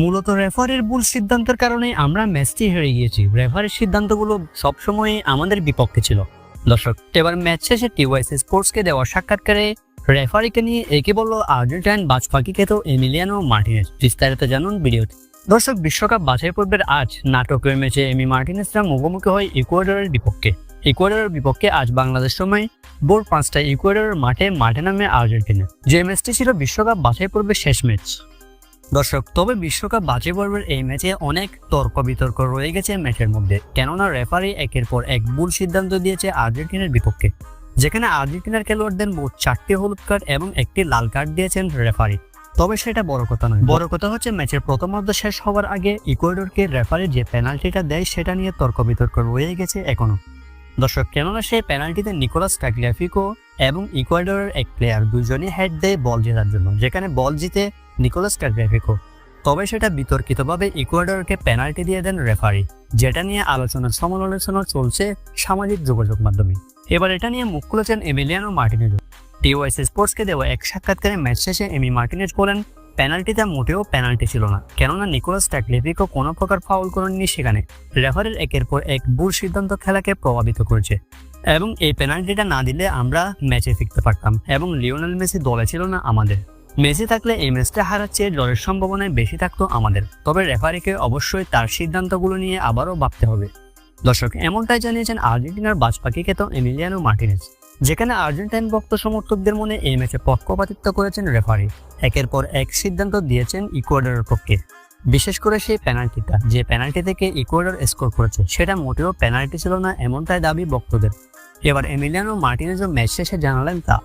মূলত রেফারির ভুল সিদ্ধান্তের কারণে আমরা ম্যাচটি হেরে গিয়েছি। রেফারির সিদ্ধান্তগুলো সবসময় আমাদের বিপক্ষে ছিল। দর্শক, এবার ম্যাচ শেষে টিওয়াইস স্পোর্টসকে দেওয়া সাক্ষাৎকারে রেফারিকে নিয়ে একে বলল আর্জেন্টাইন বাজপাখি খেত এমিলিয়ানো মার্টিনেজ। বিস্তারিত জানুন ভিডিওতে। দর্শক, বিশ্বকাপ বাছাই পর্বের আজ নাটকীয় ম্যাচে এমি মার্টিনেসরা মুখোমুখি হয় ইকুয়েডরের বিপক্ষে। ইকুয়েডরের বিপক্ষে আজ বাংলাদেশ সময় ভোর পাঁচটায় ইকুয়েডরের মাঠে মাঠে নামে আর্জেন্টিনা। যে ম্যাচটি ছিল বিশ্বকাপ বাছাই পর্বের শেষ ম্যাচ দর্শক, তবে বিশ্বকাপ বাজে পর্বের এই ম্যাচে অনেক তর্ক বিতর্ক রয়ে গেছে ম্যাচের মধ্যে। কেননা রেফারি একের পর এক ভুল সিদ্ধান্ত দিয়েছে আর্জেন্টিনার বিপক্ষে, যেখানে আর্জেন্টিনার খেলোয়াড়দের মোট চারটি হলুদ কার্ড এবং একটি লাল কার্ড দিয়েছেন রেফারি। তবে সেটা বড় কথা নয়। বড় কথা হচ্ছে, ম্যাচের প্রথম অর্ধ শেষ হওয়ার আগে ইকুয়েডরকে রেফারি যে পেনাল্টিটা দেয়, সেটা নিয়ে তর্ক বিতর্ক রয়ে গেছে এখনও। দর্শক, কেননা সেই পেনাল্টিতে নিকোলাস টাগলিয়াফিকো এবং ইকুয়েডরের এক প্লেয়ার দুজনই হেড দেয় বল জেতার জন্য, যেখানে বল জিতে নিকোলাস টাগলিয়াফিকো তবে সেটা বিতর্কিতভাবে ইকুয়েডরকে পেনাল্টি দিয়ে দেন রেফারি, যেটা নিয়ে আলোচনা সমালোচনা চলছে সামাজিক যোগাযোগ মাধ্যমে। এবার এটা নিয়ে মুখ খুলেছেন এমিলিয়ানো মার্টিনেজ। টিওয়াইস স্পোর্টসকে দেওয়া এক সাক্ষাৎকারে ম্যাচ শেষে এমি মার্টিনেজ বলেন পেনাল্টিটা মোটেও পেনাল্টি ছিল না, কেননা নিকোলাস ট্যাকলেভিকো কোনো প্রকার ফাউল করেননি সেখানে। রেফারির একের পর এক ভুল সিদ্ধান্ত খেলাকে প্রভাবিত করেছে। এবং এই পেনাল্টিটা না দিলে আমরা ম্যাচে ফিরতে পারতাম, এবং লিওনেল মেসি দলে ছিল না আমাদের। মেসি থাকলে এই ম্যাচটা হারার চেয়ে সম্ভাবনায় বেশি থাকতো আমাদের। তবে রেফারিকে অবশ্যই তার সিদ্ধান্তগুলো নিয়ে আবারও ভাবতে হবে। দর্শক, এমনটাই জানিয়েছেন আর্জেন্টিনার বাজপাখি খেত এমিলিয়ানো মার্টিনেজ, যেখানে আর্জেন্টাইন ভক্ত সমর্থকদের মনে এই ম্যাচে পক্ষপাতিত্ব করেছেন রেফারি। একের পর এক সিদ্ধান্ত দিয়েছেন ইকুয়েডরের পক্ষে। বিশেষ করে সেই পেনাল্টিটা, যে পেনাল্টি থেকে ইকুয়েডর স্কোর করেছে, সেটা মোটেও পেনাল্টি ছিল না, এমনটাই দাবি ভক্তদের। এবার এমিলিয়ানো মার্টিনেজও ম্যাচ শেষে জানালেন তা।